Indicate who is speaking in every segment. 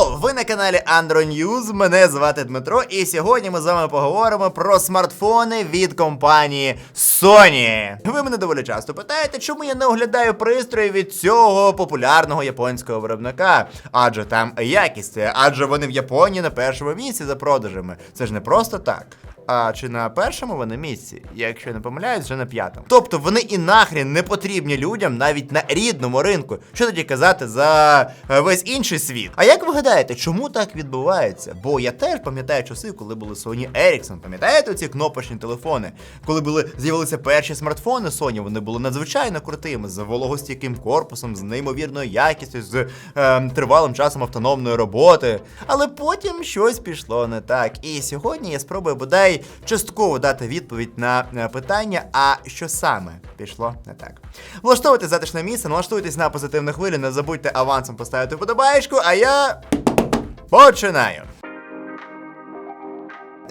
Speaker 1: Йоу, ви на каналі Andro News, мене звати Дмитро, і сьогодні ми з вами поговоримо про смартфони від компанії Sony. Ви мене доволі часто питаєте, чому я не оглядаю пристрої від цього популярного японського виробника. Адже там якість, адже вони в Японії на першому місці за продажами. Це ж не просто так. А чи на першому вони місці? Якщо не помиляюсь, вже на п'ятому. Тобто вони і нахрін не потрібні людям навіть на рідному ринку. Що тоді казати за е, весь інший світ? А як ви гадаєте, чому так відбувається? Бо я теж пам'ятаю часи, коли були Sony Ericsson. Пам'ятаєте ці кнопочні телефони? Коли були з'явилися перші смартфони Sony, вони були надзвичайно крутими, з вологостійким корпусом, з неймовірною якістю, з е, тривалим часом автономної роботи. Але потім щось пішло не так. І сьогодні я спробую бодай частково дати відповідь на е, питання, а що саме пішло не так. Влаштовуйте затишне місце, налаштуйтесь на позитивну хвилю, не забудьте авансом поставити вподобаєчку, а я починаю.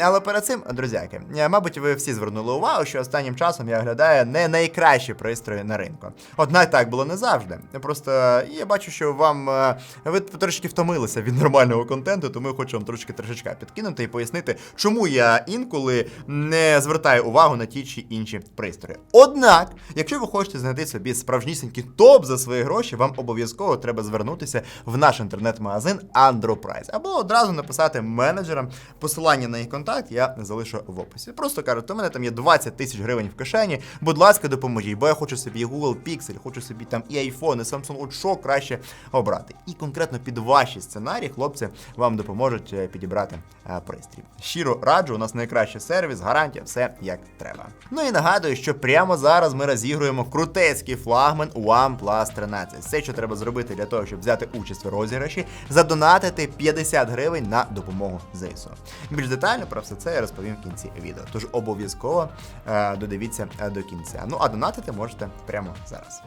Speaker 1: Але перед цим, друзяки, е, мабуть, ви всі звернули увагу, що останнім часом я оглядаю не найкращі пристрої на ринку. Однак так було не завжди. Просто я бачу, що вам е, ви трошки втомилися від нормального контенту, тому я хочу вам трошки трошечка підкинути і пояснити, чому я інколи не звертаю увагу на ті чи інші пристрої. Однак, якщо ви хочете знайти собі справжнісінький топ за свої гроші, вам обов'язково треба звернутися в наш інтернет-магазин Androprice або одразу написати менеджерам посилання на їх контакт я залишу в описі. Просто кажуть, у мене там є 20 тисяч гривень в кишені. Будь ласка, допоможіть, бо я хочу собі Google Pixel, хочу собі там і iPhone, і Samsung, от що краще обрати. І конкретно під ваші сценарії хлопці вам допоможуть е, підібрати е, пристрій. Щиро раджу, у нас найкращий сервіс, гарантія, все як треба. Ну і нагадую, що прямо зараз ми розігруємо крутецький флагман OnePlus 13. Все, що треба зробити для того, щоб взяти участь в розіграші, задонатити 50 гривень на допомогу ЗСУ. Більш детально про все це я розповім в кінці відео. Тож обов'язково е, додивіться е, до кінця. Ну а донатити можете прямо зараз.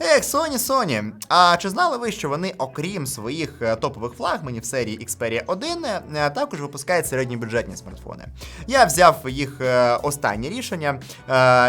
Speaker 1: Ех, Sony, Sony. А чи знали ви, що вони, окрім своїх е, топових флагманів серії Xperia 1, е, також випускають середньобюджетні смартфони? Я взяв їх е, останнє рішення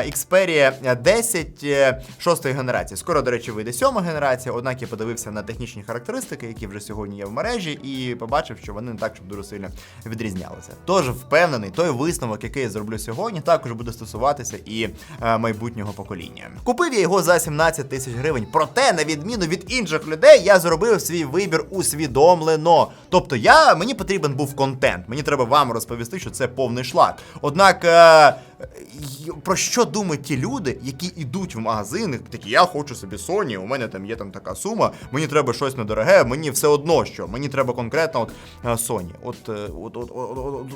Speaker 1: Xperia 10 е, шостої генерації. Скоро, до речі, вийде сьома генерація, однак я подивився на технічні характеристики, які вже сьогодні є в мережі, і побачив, що вони не так, щоб дуже сильно відрізнялися. Тож впевнений, той висновок, який я зроблю сьогодні, також буде стосуватися і майбутнього покоління. Купив я його за 17 тисяч гривень. Проте, на відміну від інших людей, я зробив свій вибір усвідомлено. Тобто, я мені потрібен був контент. Мені треба вам розповісти, що це повний шлак. Однак. Е, про що думають ті люди, які йдуть в магазини, такі я хочу собі Sony, у мене там є там така сума, мені треба щось недороге, мені все одно що, мені треба конкретно от е, Sony. От, е, от, от, от, от, от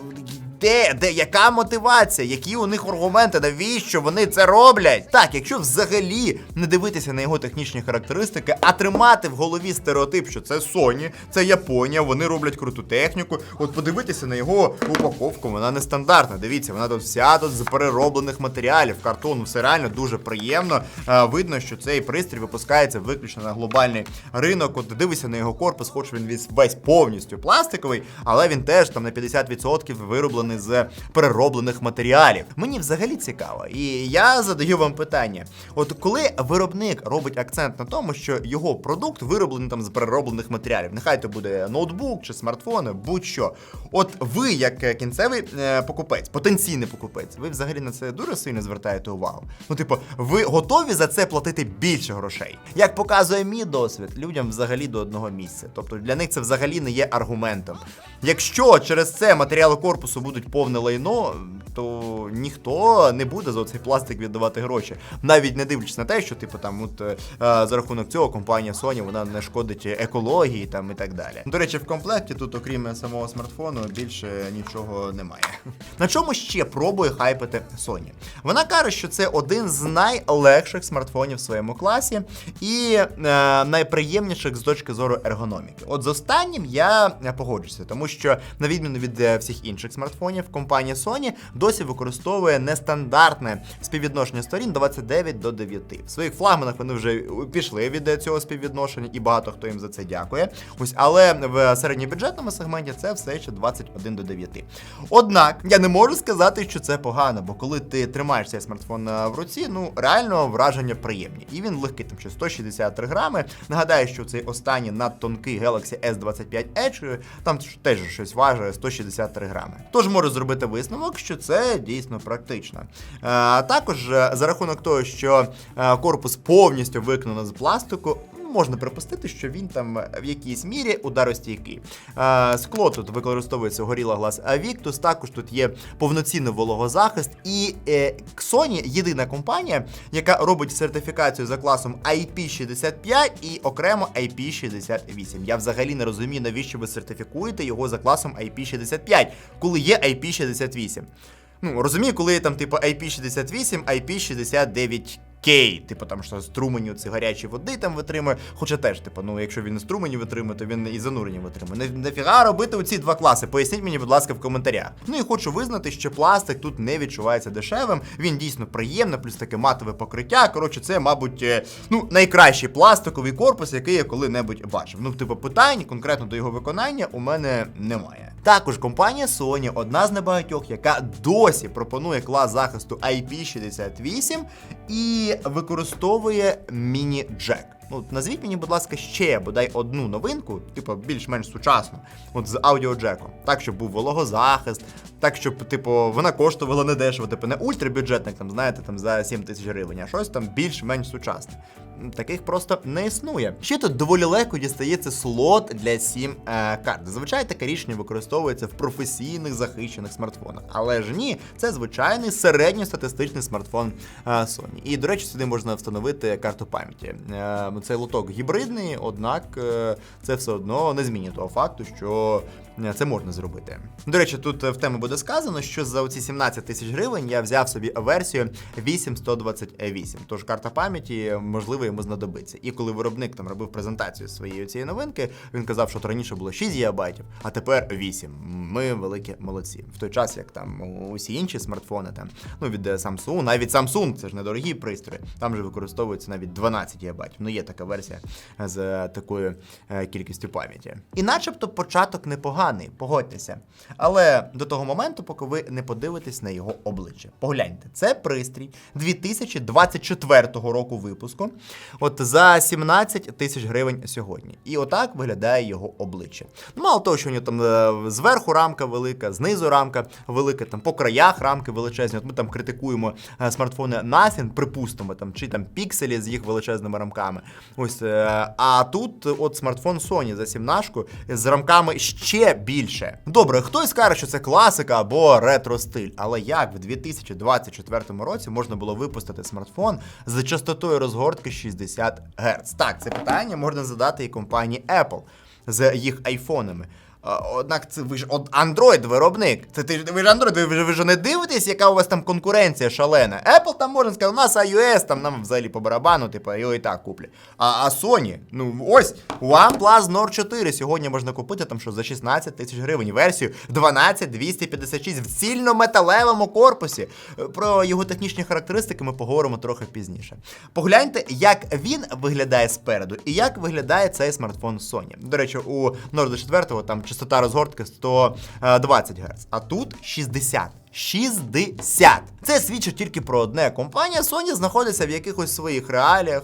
Speaker 1: де, де, яка мотивація, які у них аргументи, навіщо вони це роблять? Так, якщо взагалі не дивитися на його технічні характеристики, а тримати в голові стереотип, що це Sony, це Японія, вони роблять круту техніку. От подивитися на його упаковку, вона нестандартна. Дивіться, вона тут вся тут з перероблених матеріалів, картону, все реально дуже приємно. Видно, що цей пристрій випускається виключно на глобальний ринок. От дивися на його корпус, хоч він весь повністю пластиковий, але він теж там на 50% вироблений з перероблених матеріалів. Мені взагалі цікаво, і я задаю вам питання: от коли виробник робить акцент на тому, що його продукт вироблений там з перероблених матеріалів, нехай то буде ноутбук чи смартфон, будь-що. От ви, як е, кінцевий е, покупець, потенційний покупець, ви взагалі на це дуже сильно звертаєте увагу. Ну, типу, ви готові за це платити більше грошей? Як показує мій досвід, людям взагалі до одного місця. Тобто для них це взагалі не є аргументом. Якщо через це матеріали корпусу будуть повне лайно, то ніхто не буде за цей пластик віддавати гроші. Навіть не дивлячись на те, що типу там от е, за рахунок цього компанія Sony вона не шкодить екології там і так далі. До речі, в комплекті тут, окрім самого смартфону, більше нічого немає. На чому ще пробує хайпити Sony? Вона каже, що це один з найлегших смартфонів в своєму класі і е, найприємніших з точки зору ергономіки. От з останнім я е, погоджуся, тому що на відміну від е, всіх інших смартфонів, компанія Sony досі використовує нестандартне співвідношення сторін 29 до 9. В своїх флагманах вони вже пішли від цього співвідношення, і багато хто їм за це дякує. Ось, але в середньобюджетному сегменті це все ще 21 до 9. Однак я не можу сказати, що це погано. бо коли ти тримаєш цей смартфон е, в руці, ну реально враження приємні. І він легкий, там що 163 грами. Нагадаю, що цей останній надтонкий Galaxy S25 Edge, е, там теж щось важить 163 грами. Тож можу зробити висновок, що це дійсно практично. А також е, за рахунок того, що е, корпус повністю виконано з пластику. Можна припустити, що він там в якійсь мірі ударостійкий. Е, Скло тут використовується Gorilla Glass Victus, також тут є повноцінний вологозахист. І е, Sony єдина компанія, яка робить сертифікацію за класом IP65 і окремо IP68. Я взагалі не розумію, навіщо ви сертифікуєте його за класом IP65, коли є IP68. Ну, розумію, коли є там, типу, IP68, IP69. Кей, типу там що струменю це гарячі води там витримує. Хоча теж, типу, ну якщо він струмені витримує, то він і занурені витримує. Нафіга робити оці два класи? Поясніть мені, будь ласка, в коментарях. Ну і хочу визнати, що пластик тут не відчувається дешевим. Він дійсно приємний, плюс таке матове покриття. Коротше, це, мабуть, е, ну найкращий пластиковий корпус, який я коли-небудь бачив. Ну, типу, питань конкретно до його виконання у мене немає. Також компанія Sony одна з небагатьох, яка досі пропонує клас захисту IP68 і використовує міні-джек. Ну, назвіть мені, будь ласка, ще бодай одну новинку, типу, більш-менш сучасну, от з аудіоджеком. Так, щоб був вологозахист, так, щоб, типу, вона коштувала недешево, типу, не ультрабюджетник, там, знаєте, там за 7 тисяч гривень, а щось там більш-менш сучасне. Таких просто не існує. Ще тут доволі легко дістається слот для 7 е, карт. Зазвичай таке рішення використовується в професійних захищених смартфонах. Але ж ні, це звичайний середньостатистичний смартфон е, Sony. І, до речі, сюди можна встановити карту пам'яті. Е, цей лоток гібридний, однак е, це все одно не змінює того факту, що це можна зробити. До речі, тут е, в тему буде сказано, що за оці 17 тисяч гривень я взяв собі версію 8128. Тож карта пам'яті, можливо, йому знадобиться. І коли виробник там робив презентацію своєї цієї новинки, він казав, що раніше було 6 ГБ, а тепер 8. Ми великі молодці. В той час, як там усі інші смартфони, там ну від е, Samsung, навіть Samsung, це ж недорогі пристрої, там же використовується навіть 12 ГБ. Ну є така версія з е, такою е, кількістю пам'яті. І начебто початок непоганий, погодьтеся. Але до того моменту, поки ви не подивитесь на його обличчя. Погляньте, це пристрій 2024 року випуску. От за 17 тисяч гривень сьогодні. І отак виглядає його обличчя. Ну, мало того, що у нього там е, зверху рамка велика, знизу рамка велика, там по краях рамки величезні. От ми там критикуємо е, смартфони Nothing, припустимо, там чи там пікселі з їх величезними рамками. Ось, е, а тут от смартфон Sony за 17 з рамками ще більше. Добре, хтось скаже, що це класика або ретро стиль, але як в 2024 році можна було випустити смартфон з частотою розгортки 60 Гц? Так, це питання можна задати і компанії Apple з їх айфонами. Однак це ви ж Android виробник. Це ти ви ж Android, ви ж ви ж не дивитесь, яка у вас там конкуренція шалена. Apple там можна сказати, у нас iOS, там нам взагалі по барабану, типу, його і так куплять. А, а Sony, ну ось OnePlus Nord 4 сьогодні можна купити там що за 16 тисяч гривень. Версію 12256 в цільнометалевому корпусі. Про його технічні характеристики ми поговоримо трохи пізніше. Погляньте, як він виглядає спереду і як виглядає цей смартфон Sony. До речі, у Nord 4 там частота розгортки 120 Гц, а тут 60. 60! Це свідчить тільки про одне. Компанія Sony знаходиться в якихось своїх реаліях.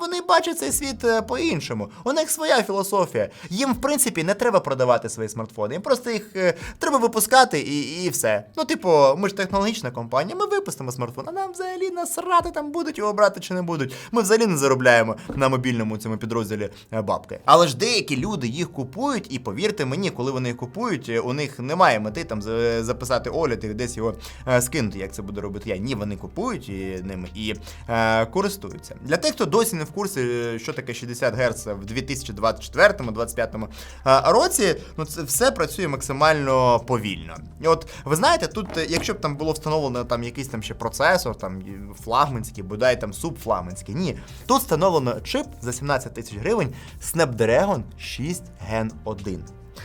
Speaker 1: Вони бачать цей світ е, по-іншому. У них своя філософія. Їм, в принципі, не треба продавати свої смартфони. Їм просто їх е, треба випускати і, і все. Ну, типу, ми ж технологічна компанія, ми випустимо смартфон, а нам взагалі насрати там будуть його брати чи не будуть. Ми взагалі не заробляємо на мобільному цьому підрозділі е, бабки. Але ж деякі люди їх купують, і повірте мені, коли вони їх купують, у них немає мети там записати огляд і десь його е, скинути, як це буде робити я. Ні, вони купують і, ними і е, користуються. Для тих, хто досі не в курсі, е, що таке 60 Гц в 2024-2025 е, році, ну це все працює максимально повільно. І от ви знаєте, тут, якщо б там було встановлено там якийсь там ще процесор, там флагманський, бодай там субфлагманський, ні. Тут встановлено чип за 17 тисяч гривень Snapdragon 6 Gen 1.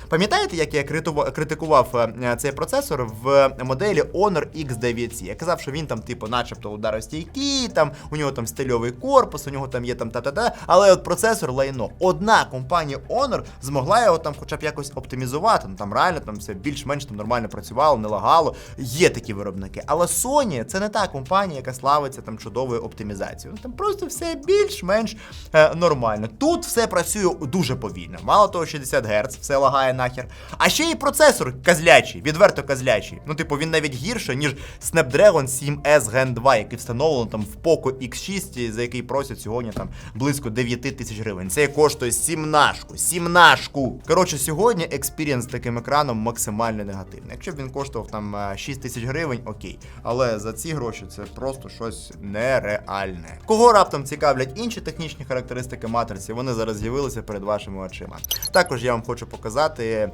Speaker 1: Пам'ятаєте, як я критикував е, цей процесор в моделі Honor X9C? Я казав, що він там, типу, начебто ударостійкий, там у нього там стильовий корпус, у нього там є там та-та-та, але от процесор лайно. Одна компанія Honor змогла його там хоча б якось оптимізувати. Ну там реально там все більш-менш там нормально працювало, не лагало. Є такі виробники. Але Sony це не та компанія, яка славиться там чудовою оптимізацією. Ну, Там просто все більш-менш е, нормально. Тут все працює дуже повільно. Мало того, 60 Гц, все лагає нахер. А ще й процесор казлячий, відверто казлячий. Ну, типу, він навіть гірше, ніж Snapdragon 7S Gen 2, який встановлено там в Poco X6, за який просять сьогодні там близько 9 тисяч гривень. Це коштує сімнашку, сімнашку. Коротше, сьогодні експірієнс з таким екраном максимально негативний. Якщо б він коштував там е, 6 тисяч гривень, окей. Але за ці гроші це просто щось нереальне. Кого раптом цікавлять інші технічні характеристики матриці, вони зараз з'явилися перед вашими очима. Також я вам хочу показати е,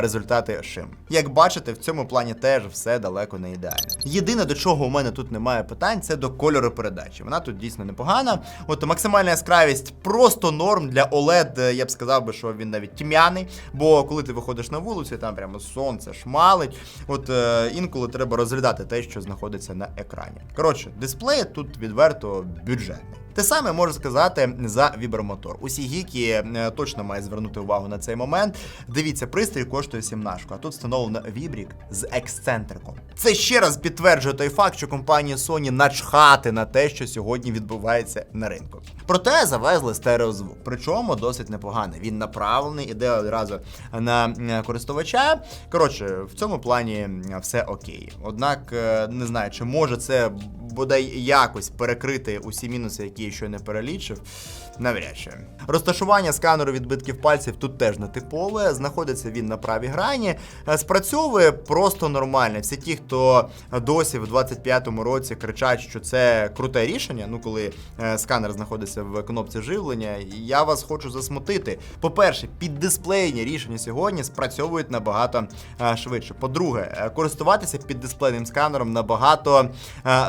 Speaker 1: результати шим. Як бачите, в цьому плані теж все далеко не ідеально. Єдине, до чого у мене тут немає питань, це до кольору передачі. Вона тут дійсно непогана. От максимальна яскравість просто норм для OLED, е, я б сказав би, що він навіть тьмяний. Бо коли ти виходиш на вулицю, там прямо сонце шмалить. От е, інколи треба розглядати те, що знаходиться на екрані. Коротше, дисплей тут відверто бюджетний. Те саме можу сказати за вібромотор. Усі гіки е, точно мають звернути увагу на цей момент. Дивіться, пристрій коштує сімнашку, а тут встановлено вібрік з ексцентриком. Це ще раз підтверджує той факт, що компанія Sony начхати на те, що сьогодні відбувається на ринку. Проте завезли стереозвук, причому досить непоганий. Він направлений, іде одразу на е, користувача. Коротше, в цьому плані е, все окей. Однак не знаю, чи може це бодай якось перекрити усі мінуси, які я ще не перелічив. Навряд чи. Розташування сканеру відбитків пальців тут теж не типове. Знаходиться він на правій грані. Е, Спрацьовує просто нормально. Всі ті, хто досі в 25-му році кричать, що це круте рішення. Ну, коли е, сканер знаходиться в кнопці живлення, я вас хочу засмутити. По-перше, піддисплейні рішення сьогодні спрацьовують набагато е, швидше. По-друге, користуватися піддисплейним сканером набагато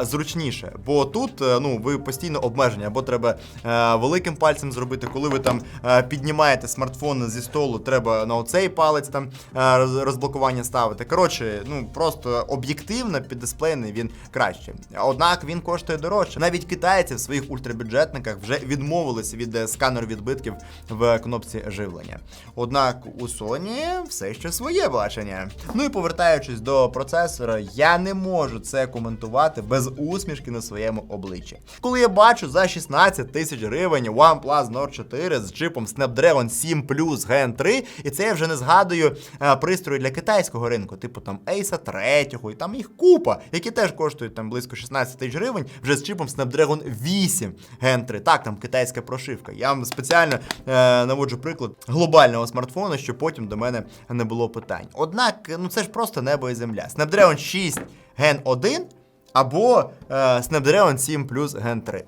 Speaker 1: зручніше, бо тут ну ви постійно обмежені, або треба е, великим пальцем зробити, коли ви там е, піднімаєте смартфон зі столу, треба на оцей палець там е, розблокування ставити. Коротше, ну просто об'єктивно піддисплейний він краще. Однак він коштує дорожче. Навіть китайці в своїх ультрабюджетниках вже відмовилися від е, сканеру відбитків в кнопці живлення. Однак у Sony все ще своє бачення. Ну і повертаючись до процесора, я не можу це коментувати без усмішки на своєму обличчі. Коли я бачу за 16 тисяч гривень OnePlus Nord 4 з чипом Snapdragon 7 Plus Gen 3, і це я вже не згадую е, пристрої для китайського ринку, типу там Ace 3, і там їх купа, які теж коштують там близько 16 тисяч гривень, вже з чипом Snapdragon 8 Gen 3. Так, там китайська прошивка. Я вам спеціально е, наводжу приклад глобального смартфону, щоб потім до мене не було питань. Однак, ну це ж просто небо і земля. Snapdragon 6 Gen 1 або е, Snapdragon 7 Plus Gen 3.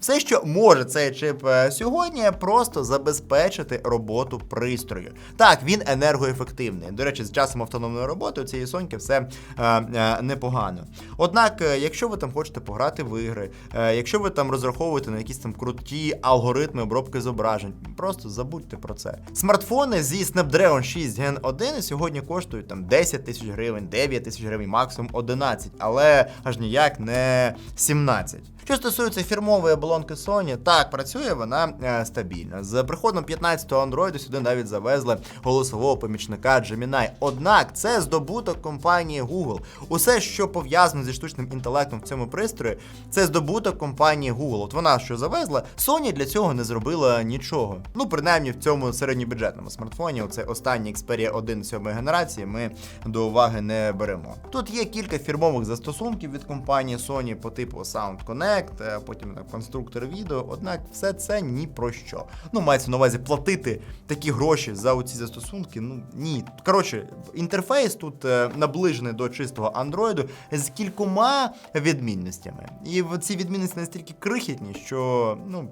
Speaker 1: Все, що може цей чип е, сьогодні, просто забезпечити роботу пристрою. Так, він енергоефективний. До речі, з часом автономної роботи у цієї соньки все е, е, непогано. Однак, е, якщо ви там хочете пограти в ігри, е, якщо ви там розраховуєте на якісь там круті алгоритми обробки зображень, просто забудьте про це. Смартфони зі Snapdragon 6 Gen 1 сьогодні коштують там 10 тисяч гривень, 9 тисяч гривень, максимум 11, але аж ніяк не 17. Що стосується фірмової оболонки Sony, так працює вона е, стабільно. З приходом 15-го Android сюди навіть завезли голосового помічника Gemini. Однак це здобуток компанії Google. Усе, що пов'язано зі штучним інтелектом в цьому пристрої, це здобуток компанії Google. От вона що завезла, Sony для цього не зробила нічого. Ну, принаймні в цьому середньобюджетному смартфоні, оце останній Xperia 1 7 генерації, ми до уваги не беремо. Тут є кілька фірмових застосунків від компанії Sony по типу Sound Connect, е, потім там конструктор відео. Однак все це ні про що. Ну, мається на увазі платити такі гроші за оці застосунки. Ну ні. Коротше, інтерфейс тут е, наближений до чистого андроїду з кількома відмінностями. І ці відмінності настільки крихітні, що ну.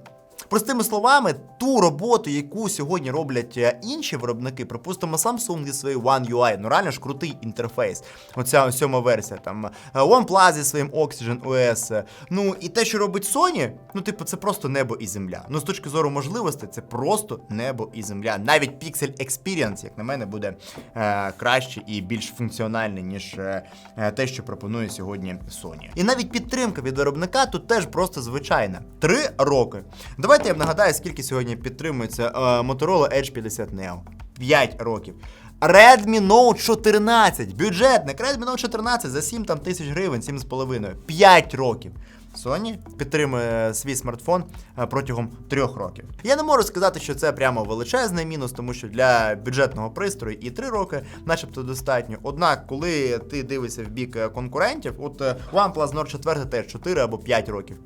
Speaker 1: Простими словами, ту роботу, яку сьогодні роблять е, інші виробники, припустимо, Samsung зі своєю One UI, ну реально ж крутий інтерфейс. Оця сьома версія, там е, OnePlus зі своїм Oxygen OS. Ну і те, що робить Sony, ну типу, це просто небо і земля. Ну з точки зору можливостей, це просто небо і земля. Навіть Pixel Experience, як на мене, буде е, краще і більш функціональний, ніж е, е, те, що пропонує сьогодні Sony. І навіть підтримка від виробника тут теж просто звичайна. Три роки. Давайте я вам нагадаю, скільки сьогодні підтримується е, Motorola Edge 50 Neo. 5 років. Redmi Note 14, бюджетник, Redmi Note 14 за 7 там, тисяч гривень, 7,5. 5 років. Sony підтримує свій смартфон е, протягом трьох років. Я не можу сказати, що це прямо величезний мінус, тому що для бюджетного пристрою і 3 роки, начебто, достатньо. Однак, коли ти дивишся в бік е, конкурентів, от е, OnePlus Nord 4 теж 4 або 5 років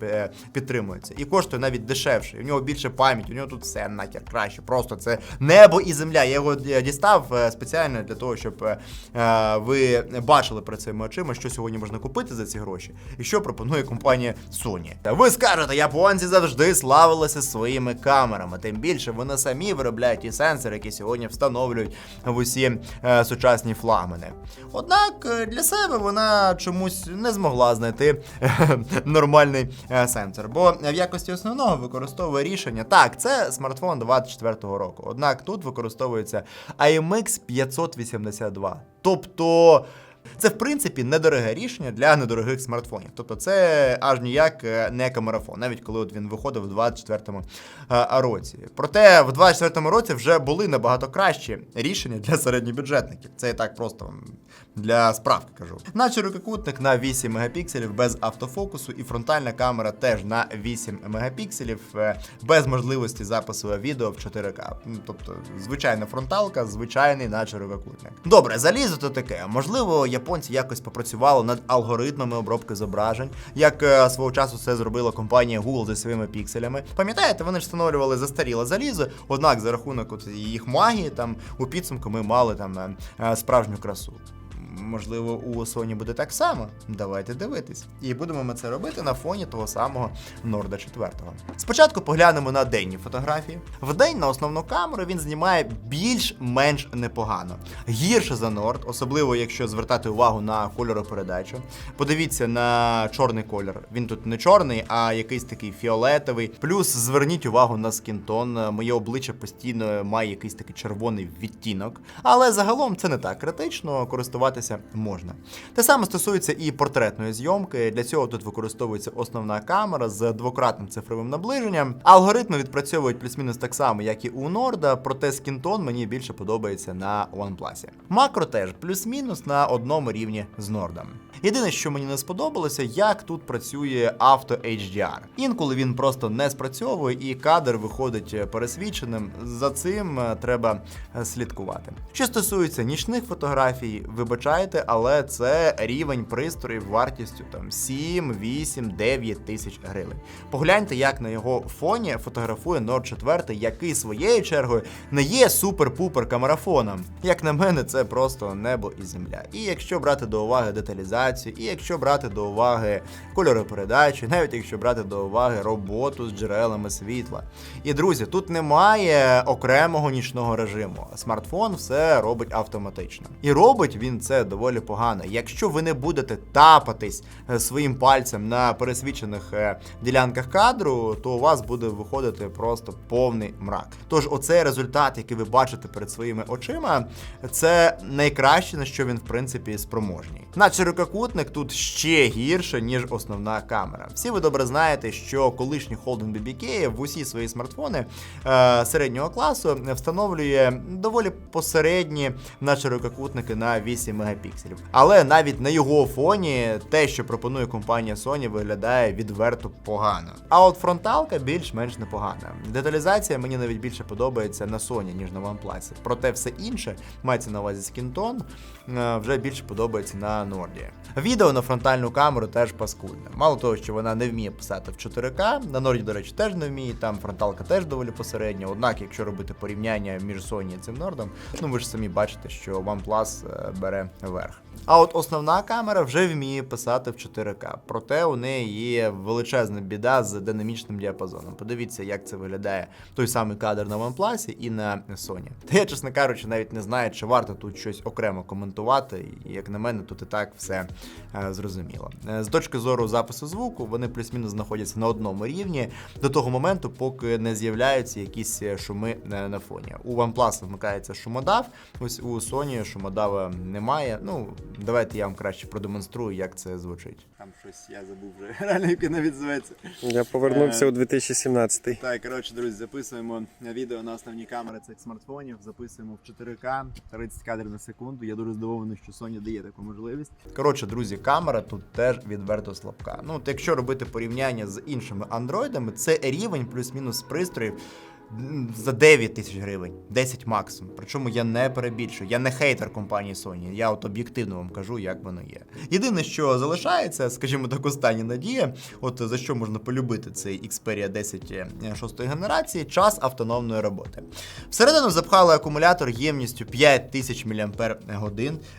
Speaker 1: підтримується і коштує навіть дешевше. У нього більше пам'яті, у нього тут все нахер краще. Просто це небо і земля. Я його дістав спеціально для того, щоб ви бачили перед своїми очима, що сьогодні можна купити за ці гроші, і що пропонує компанія Sony. Та ви скажете, японці завжди славилися своїми камерами. Тим більше вони самі виробляють ті сенсори, які сьогодні встановлюють в усі е, сучасні флагмани. Однак е, для себе вона чомусь не змогла знайти е, нормальний е, сенсор, бо в якості основного використовує рішення. Так, це смартфон 24-го року. Однак тут використовується IMX 582. Тобто. Це в принципі недороге рішення для недорогих смартфонів. Тобто це аж ніяк е, не камерафон, навіть коли от він виходив у 24-му е, році. Проте в 24-му році вже були набагато кращі рішення для середньобюджетників. Це і так просто для справки кажу. Наче рукокутник на 8 мегапікселів без автофокусу, і фронтальна камера теж на 8 мегапікселів е, без можливості запису відео в 4К. Ну, Тобто, звичайна фронталка, звичайний наче рукокутник. Добре, залізо то таке. Можливо, японці якось попрацювали над алгоритмами обробки зображень, як е, свого часу це зробила компанія Google зі своїми пікселями. Пам'ятаєте, вони ж встановлювали застаріле залізо, однак за рахунок от їх магії, там у підсумку ми мали там е, справжню красу. Можливо, у Sony буде так само. Давайте дивитись. І будемо ми це робити на фоні того самого Норда 4. Спочатку поглянемо на денні фотографії. Вдень на основну камеру він знімає більш-менш непогано. Гірше за Норд, особливо якщо звертати увагу на кольоропередачу. Подивіться на чорний колір. Він тут не чорний, а якийсь такий фіолетовий. Плюс зверніть увагу на скінтон. Моє обличчя постійно має якийсь такий червоний відтінок. Але загалом це не так критично, користуватися можна. Те саме стосується і портретної зйомки. Для цього тут використовується основна камера з двократним цифровим наближенням. Алгоритми відпрацьовують плюс-мінус так само, як і у Норда, проте скінтон мені більше подобається на OnePlus. Макро теж плюс-мінус на одному рівні з Нордом. Єдине, що мені не сподобалося, як тут працює авто HDR. Інколи він просто не спрацьовує і кадр виходить пересвіченим. За цим е, треба е, слідкувати. Що стосується нічних фотографій, вибачайте, але це рівень пристроїв вартістю там 7, 8, 9 тисяч гривень. Погляньте, як на його фоні фотографує Nord 4, який своєю чергою не є супер-пупер камерафоном. Як на мене, це просто небо і земля. І якщо брати до уваги деталізацію, і якщо брати до уваги кольоропередачу, навіть якщо брати до уваги роботу з джерелами світла. І друзі, тут немає окремого нічного режиму. Смартфон все робить автоматично. І робить він це доволі погано. Якщо ви не будете тапатись е, своїм пальцем на пересвічених е, ділянках кадру, то у вас буде виходити просто повний мрак. Тож, оцей результат, який ви бачите перед своїми очима, це найкраще, на що він в принципі спроможний. Наче рукокутник тут ще гірше, ніж основна камера. Всі ви добре знаєте, що колишній холдинг BBK в усі свої смартфони е, середнього класу встановлює доволі посередні наче рукокутники на 8 мегапікселів. Але навіть на його фоні те, що пропонує компанія Sony, виглядає відверто погано. А от фронталка більш-менш непогана. Деталізація мені навіть більше подобається на Sony, ніж на OnePlus. Проте все інше, мається на увазі скінтон, е, вже більше подобається на Норді. Відео на фронтальну камеру теж паскудне. Мало того, що вона не вміє писати в 4К, на Норді, до речі, теж не вміє, там фронталка теж доволі посередня. Однак, якщо робити порівняння між Sony і цим Нордом, ну ви ж самі бачите, що OnePlus е, бере верх. А от основна камера вже вміє писати в 4К. Проте у неї є величезна біда з динамічним діапазоном. Подивіться, як це виглядає той самий кадр на OnePlus і на Sony. Та я, чесно кажучи, навіть не знаю, чи варто тут щось окремо коментувати. Як на мене, тут і так все е, зрозуміло. Е, З точки зору запису звуку, вони плюс-мінус знаходяться на одному рівні до того моменту, поки не з'являються якісь е, шуми е, на фоні. У OnePlus вмикається шумодав, ось у Sony шумодава немає. Ну, давайте я вам краще продемонструю, як це звучить. Там щось я забув вже реально, як він навіть зветься.
Speaker 2: Я повернувся
Speaker 1: Е,
Speaker 2: у 2017.
Speaker 1: Так, коротше, друзі, записуємо відео на основні камери цих смартфонів, записуємо в 4К, 30 кадрів на секунду. Я дуже здивований, що Sony дає таку можливість. Коротше, друзі, камера тут теж відверто слабка. Ну, от якщо робити порівняння з іншими андроїдами, це рівень плюс-мінус пристроїв. За 9 тисяч гривень, 10 максимум. Причому я не перебільшую. Я не хейтер компанії Sony. Я от об'єктивно вам кажу, як воно є. Єдине, що залишається, скажімо так, остання надія, от за що можна полюбити цей Xperia 10 шостої генерації, час автономної роботи. Всередину запхали акумулятор ємністю 5000 мАч.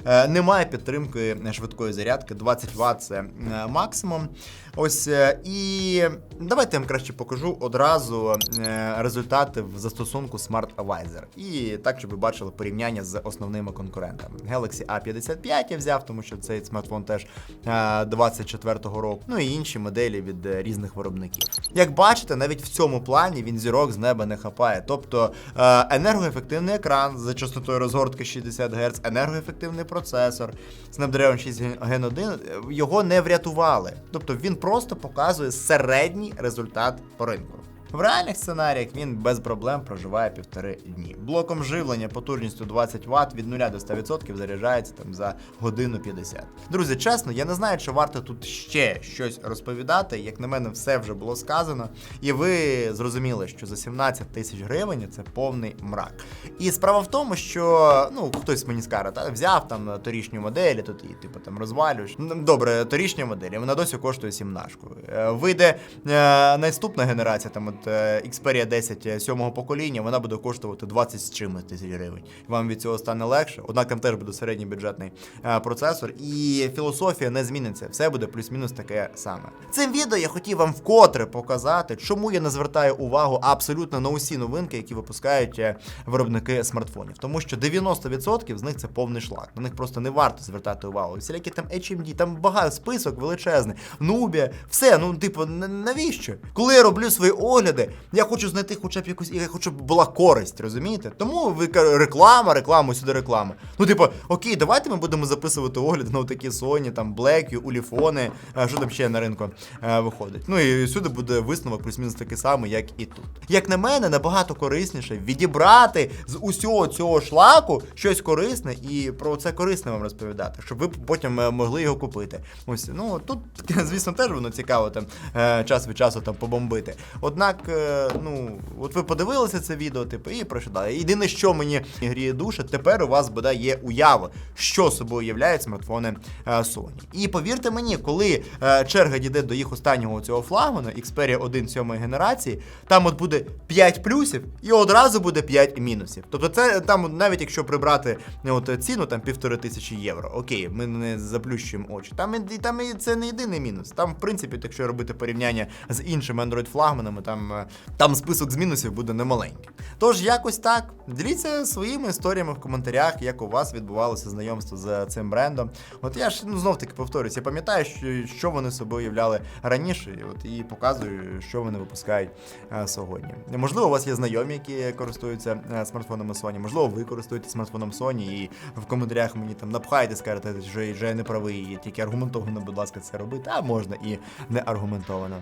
Speaker 1: Е, Немає підтримки швидкої зарядки, 20 Вт це е, максимум. Ось е, і давайте я вам краще покажу одразу е, результати в застосунку Smart Advisor. І так, щоб ви бачили порівняння з основними конкурентами. Galaxy A55 я взяв, тому що цей смартфон теж е, 24-го року. Ну і інші моделі від е, різних виробників. Як бачите, навіть в цьому плані він зірок з неба не хапає. Тобто е, енергоефективний екран з частотою розгортки 60 Гц, енергоефективний процесор Snapdragon 6 Gen 1 е, його не врятували. Тобто він просто показує середній результат по ринку. В реальних сценаріях він без проблем проживає півтори дні. Блоком живлення потужністю 20 Вт від 0 до 100% заряджається там за годину 50. Друзі, чесно, я не знаю, чи варто тут ще щось розповідати. Як на мене, все вже було сказано. І ви зрозуміли, що за 17 тисяч гривень це повний мрак. І справа в тому, що ну хтось мені скаже, та взяв там торішню модель, і тут її типу там розвалюєш. Ну, Добре, торішня модель, вона досі коштує сімнашку. Е, Вийде е, наступна генерація, там от е, Xperia 10 сьомого покоління, вона буде коштувати 20 з чимось тисяч гривень. Вам від цього стане легше. Однак там теж буде середній бюджетний е, процесор, і філософія не зміниться. Все буде плюс-мінус таке саме. Цим відео я хотів вам вкотре показати, чому я не звертаю увагу абсолютно на усі новинки, які випускають е, виробники смартфонів. Тому що 90% з них це повний шлак. На них просто не варто звертати увагу. Всілякі там HMD, там багато список величезний, Nubia, все, ну типу, навіщо? Коли я роблю свої огляди, я хочу знайти хоча б якусь, я хочу, щоб була користь, розумієте? Тому ви реклама, реклама, сюди реклама. Ну, типу, окей, давайте ми будемо записувати огляди на такі Sony, там Black, Уліфони, що там ще на ринку е, виходить. Ну і сюди буде висновок плюс-мінус такий самий, як і тут. Як на мене, набагато корисніше відібрати з усього цього шлаку щось корисне і про це корисне вам розповідати, щоб ви потім е, могли його купити. Ось, ну тут, звісно, теж воно цікаво там е, час від часу там побомбити. Однак, е, ну, от ви подивилися це відео, типу, і пройшли далі. Єдине, що мені гріє душа, тепер у вас бодай є уява, що собою являють смартфони е, Sony. І повірте мені, коли е, черга дійде до їх останнього цього флагмана, Xperia 1 7 генерації, там от буде 5 плюсів і одразу буде 5 мінусів. Тобто, це там, навіть якщо прибрати от ціну, там півтори тисячі євро. Окей, ми не заплющуємо очі. Там і там і це не єдиний мінус. Там, в принципі, якщо робити порівняння з іншими Android флагманами, там, там список з мінусів буде немаленький. Тож якось так. Діліться своїми історіями в коментарях, як у вас відбувалося знайомство з цим брендом. От я ж ну знов таки повторюсь, я пам'ятаю, що, що вони собою являли раніше, і от і показую, що вони випускають е, сьогодні. Можливо, у вас є знайомі, які користуються е, смартфонами Sony, можливо, ви користуєтесь смартфоном Sony і в коментарях мені там напхайте, скажете, що, я не правий, і тільки аргументовано, будь ласка, це робити, а можна і не аргументовано.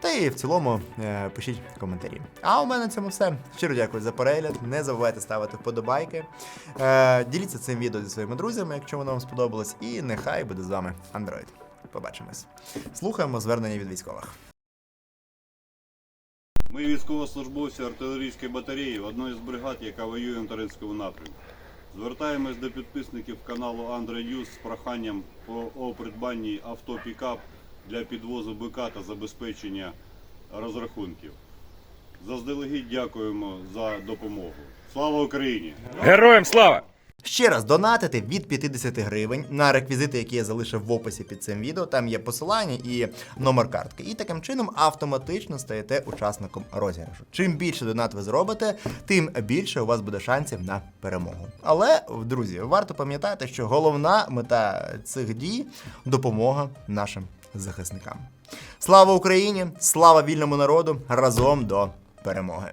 Speaker 1: Та і в цілому е, пишіть коментарі. А у мене на цьому все. Щиро дякую за перегляд. Не забувайте ставити вподобайки. Е, діліться цим відео зі своїми друзями, якщо воно вам сподобалось. І нехай буде з вами Android. Побачимось. Слухаємо звернення від військових.
Speaker 3: Ми військовослужбовці артилерійської батареї одної з бригад, яка воює на Таринському напрямку. Звертаємось до підписників каналу Андре Ньюз з проханням по придбанні авто пікап для підвозу БК та забезпечення розрахунків. Заздалегідь дякуємо за допомогу. Слава Україні!
Speaker 4: Героям слава!
Speaker 1: Ще раз донатити від 50 гривень на реквізити, які я залишив в описі під цим відео. Там є посилання і номер картки. І таким чином автоматично стаєте учасником розіграшу. Чим більше донат ви зробите, тим більше у вас буде шансів на перемогу. Але, друзі, варто пам'ятати, що головна мета цих дій допомога нашим захисникам. Слава Україні! Слава вільному народу! Разом до перемоги!